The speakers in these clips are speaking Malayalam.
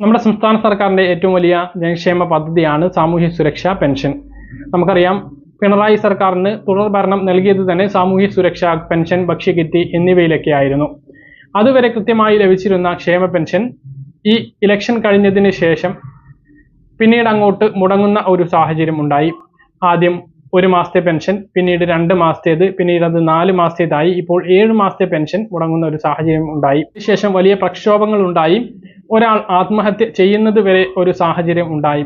നമ്മുടെ സംസ്ഥാന സർക്കാരിന്റെ ഏറ്റവും വലിയ ജനക്ഷേമ പദ്ധതിയാണ് സാമൂഹ്യ സുരക്ഷാ പെൻഷൻ. നമുക്കറിയാം പിണറായി സർക്കാരിന് തുടർ ഭരണം നൽകിയത് തന്നെ സാമൂഹ്യ സുരക്ഷാ പെൻഷൻ ഭക്ഷ്യകിറ്റ് എന്നിവയിലൊക്കെ ആയിരുന്നു. അതുവരെ കൃത്യമായി ലഭിച്ചിരുന്ന ക്ഷേമ പെൻഷൻ ഈ ഇലക്ഷൻ കഴിഞ്ഞതിന് ശേഷം പിന്നീട് അങ്ങോട്ട് മുടങ്ങുന്ന ഒരു സാഹചര്യം ഉണ്ടായി. ആദ്യം ഒരു മാസത്തെ പെൻഷൻ പിന്നീട് രണ്ട് മാസത്തേത് പിന്നീട് അത് നാല് മാസത്തേതായി. ഇപ്പോൾ ഏഴ് മാസത്തെ പെൻഷൻ മുടങ്ങുന്ന ഒരു സാഹചര്യം ഉണ്ടായി. ശേഷം വലിയ പ്രക്ഷോഭങ്ങൾ ഉണ്ടായി. ഒരാൾ ആത്മഹത്യ ചെയ്യുന്നത് വരെ ഒരു സാഹചര്യം ഉണ്ടായി.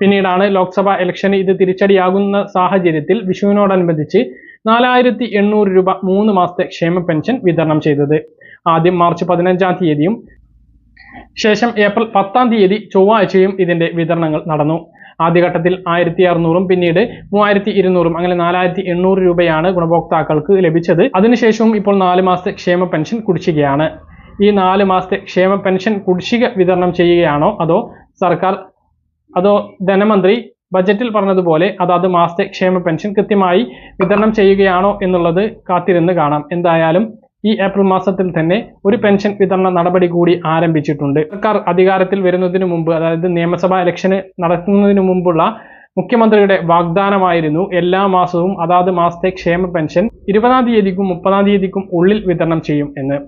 പിന്നീടാണ് ലോക്സഭാ ഇലക്ഷന് ഇത് തിരിച്ചടിയാകുന്ന സാഹചര്യത്തിൽ വിഷുവിനോടനുബന്ധിച്ച് നാലായിരത്തി എണ്ണൂറ് രൂപ മൂന്ന് മാസത്തെ ക്ഷേമ പെൻഷൻ വിതരണം ചെയ്തത്. ആദ്യം മാർച്ച് പതിനഞ്ചാം തീയതിയും ശേഷം ഏപ്രിൽ പത്താം തീയതി ചൊവ്വാഴ്ചയും ഇതിന്റെ വിതരണങ്ങൾ നടന്നു. ആദ്യഘട്ടത്തിൽ ആയിരത്തി അറുന്നൂറും പിന്നീട് മൂവായിരത്തി ഇരുന്നൂറും അങ്ങനെ നാലായിരത്തി എണ്ണൂറ് രൂപയാണ് ഗുണഭോക്താക്കൾക്ക് ലഭിച്ചത്. അതിനുശേഷവും ഇപ്പോൾ നാല് മാസത്തെ ക്ഷേമ പെൻഷൻ കുടിശ്ശികയാണ്. ഈ നാല് മാസത്തെ ക്ഷേമ പെൻഷൻ കുടിശ്ശിക വിതരണം ചെയ്യുകയാണോ? അതോ സർക്കാർ അതോ ധനമന്ത്രി ബജറ്റിൽ പറഞ്ഞതുപോലെ അതാത് മാസത്തെ ക്ഷേമ പെൻഷൻ കൃത്യമായി വിതരണം ചെയ്യുകയാണോ എന്നുള്ളത് കാത്തിരുന്ന് കാണാം. എന്തായാലും ഈ ഏപ്രിൽ മാസത്തിൽ തന്നെ ഒരു പെൻഷൻ വിതരണ നടപടി കൂടി ആരംഭിച്ചിട്ടുണ്ട്. സർക്കാർ അധികാരത്തിൽ വരുന്നതിന് മുമ്പ് അതായത് നിയമസഭാ ഇലക്ഷന് നടക്കുന്നതിന് മുമ്പുള്ള മുഖ്യമന്ത്രിയുടെ വാഗ്ദാനമായിരുന്നു എല്ലാ മാസവും അതാത് മാസത്തെ ക്ഷേമ പെൻഷൻ ഇരുപതാം തീയതിക്കും മുപ്പതാം തീയതിക്കും ഉള്ളിൽ വിതരണം ചെയ്യും എന്ന്.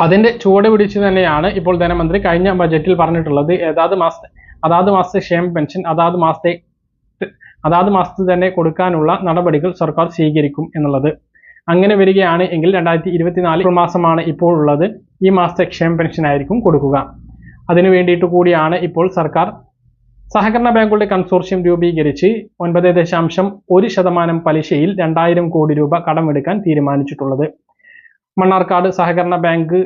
അതിന്റെ ചുവട് പിടിച്ചു തന്നെയാണ് ഇപ്പോൾ ധനമന്ത്രി കഴിഞ്ഞ ബജറ്റിൽ പറഞ്ഞിട്ടുള്ളത്. ഏതാത് മാസത്തെ അതാത് മാസത്തെ ക്ഷേമ പെൻഷൻ അതാത് മാസത്തെ അതാത് മാസത്തിൽ തന്നെ കൊടുക്കാനുള്ള നടപടികൾ സർക്കാർ സ്വീകരിക്കും എന്നുള്ളത്. അങ്ങനെ വരികയാണ് എങ്കിൽ രണ്ടായിരത്തി ഇരുപത്തിനാല് മാസമാണ് ഇപ്പോൾ ഉള്ളത്. ഈ മാസത്തെ ക്ഷേമ പെൻഷൻ ആയിരിക്കും കൊടുക്കുക. അതിനു വേണ്ടിയിട്ട് കൂടിയാണ് ഇപ്പോൾ സർക്കാർ സഹകരണ ബാങ്കുകളുടെ കൺസോർഷ്യം രൂപീകരിച്ച് ഒൻപത് ദശാംശം ഒരു ശതമാനം പലിശയിൽ രണ്ടായിരം കോടി രൂപ കടമെടുക്കാൻ തീരുമാനിച്ചിട്ടുള്ളത്. മണ്ണാർക്കാട് സഹകരണ ബാങ്ക്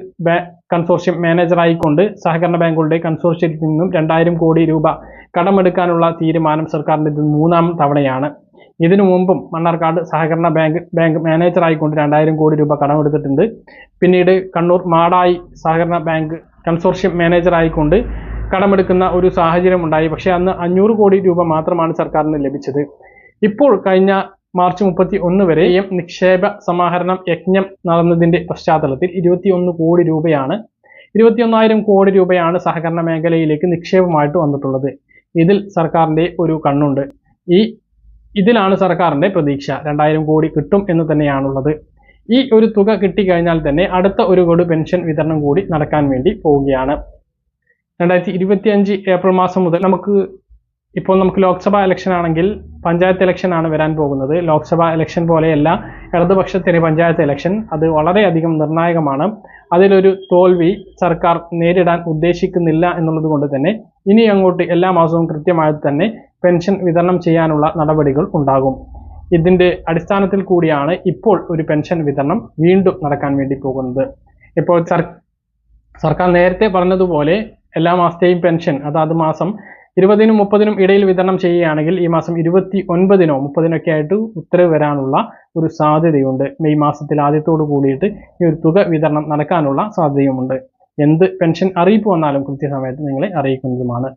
കൺസോർഷ്യം മാനേജറായിക്കൊണ്ട് സഹകരണ ബാങ്കുകളുടെ കൺസോർഷ്യത്തിൽ നിന്നും രണ്ടായിരം കോടി രൂപ കടമെടുക്കാനുള്ള തീരുമാനം സർക്കാരിന്റെ ഇത് മൂന്നാം തവണയാണ്. ഇതിനു മുമ്പും മണ്ണാർക്കാട് സഹകരണ ബാങ്ക് ബാങ്ക് മാനേജറായിക്കൊണ്ട് രണ്ടായിരം കോടി രൂപ കടമെടുത്തിട്ടുണ്ട്. പിന്നീട് കണ്ണൂർ മാടായി സഹകരണ ബാങ്ക് കൺസോർഷ്യം മാനേജറായിക്കൊണ്ട് കടമെടുക്കുന്ന ഒരു സാഹചര്യം ഉണ്ടായി. പക്ഷേ അന്ന് അഞ്ഞൂറ് കോടി രൂപ മാത്രമാണ് സർക്കാരിന് ലഭിച്ചത്. ഇപ്പോൾ കഴിഞ്ഞ മാർച്ച് മുപ്പത്തി ഒന്ന് വരെയും നിക്ഷേപ സമാഹരണം യജ്ഞം നടന്നതിന്റെ പശ്ചാത്തലത്തിൽ ഇരുപത്തിയൊന്ന് കോടി രൂപയാണ് ഇരുപത്തിയൊന്നായിരം കോടി രൂപയാണ് സഹകരണ മേഖലയിലേക്ക് നിക്ഷേപമായിട്ട് വന്നിട്ടുള്ളത്. ഇതിൽ സർക്കാരിന്റെ ഒരു കണ്ണുണ്ട്. ഈ ഇതിലാണ് സർക്കാരിന്റെ പ്രതീക്ഷ. രണ്ടായിരം കോടി കിട്ടും എന്ന് തന്നെയാണുള്ളത്. ഈ ഒരു തുക കിട്ടിക്കഴിഞ്ഞാൽ തന്നെ അടുത്ത ഒരു കൊടു പെൻഷൻ വിതരണം കൂടി നടക്കാൻ വേണ്ടി പോവുകയാണ്. രണ്ടായിരത്തി ഇരുപത്തി അഞ്ച് ഏപ്രിൽ മാസം മുതൽ നമുക്ക് ഇപ്പോൾ നമുക്ക് ലോക്സഭാ ഇലക്ഷൻ ആണെങ്കിൽ പഞ്ചായത്ത് ഇലക്ഷൻ ആണ് വരാൻ പോകുന്നത്. ലോക്സഭാ ഇലക്ഷൻ പോലെയല്ല ഇടതുപക്ഷത്തിന് പഞ്ചായത്ത് ഇലക്ഷൻ അത് വളരെയധികം നിർണായകമാണ്. അതിലൊരു തോൽവി സർക്കാർ നേരിടാൻ ഉദ്ദേശിക്കുന്നില്ല എന്നുള്ളത് കൊണ്ട് തന്നെ ഇനി അങ്ങോട്ട് എല്ലാ മാസവും കൃത്യമായി തന്നെ പെൻഷൻ വിതരണം ചെയ്യാനുള്ള നടപടികൾ ഉണ്ടാകും. ഇതിന്റെ അടിസ്ഥാനത്തിൽ കൂടിയാണ് ഇപ്പോൾ ഒരു പെൻഷൻ വിതരണം വീണ്ടും നടക്കാൻ വേണ്ടി പോകുന്നത്. ഇപ്പോൾ സർക്കാർ നേരത്തെ പറഞ്ഞതുപോലെ എല്ലാ മാസത്തെയും പെൻഷൻ അതാത് മാസം ഇരുപതിനും മുപ്പതിനും ഇടയിൽ വിതരണം ചെയ്യുകയാണെങ്കിൽ ഈ മാസം ഇരുപത്തി ഒൻപതിനോ മുപ്പതിനൊക്കെ ആയിട്ട് ഉത്തരവ് വരാനുള്ള ഒരു സാധ്യതയുണ്ട്. മെയ് മാസത്തിൽ ആദ്യത്തോട് കൂടിയിട്ട് ഈ ഒരു തുക വിതരണം നടക്കാനുള്ള സാധ്യതയുമുണ്ട്. എന്ത് പെൻഷൻ അറിയിപ്പ് വന്നാലും കൃത്യസമയത്ത് നിങ്ങളെ അറിയിക്കുന്നതുമാണ്.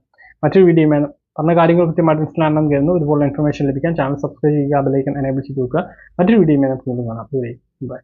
മറ്റൊരു വീഡിയോ പറഞ്ഞ കാര്യങ്ങൾ കൃത്യമായിട്ട് മനസ്സിലാണെന്ന് കരുതുന്നു. ഇതുപോലെ ഇൻഫർമേഷൻ ലഭിക്കാൻ ചാനൽ സബ്സ്ക്രൈബ് ചെയ്യുക ബെലൈക്കൻ എനേബിൾ ചെയ്ത് നോക്കുക മറ്റൊരു വീഡിയോ നമുക്ക് കാണാം. ബൈ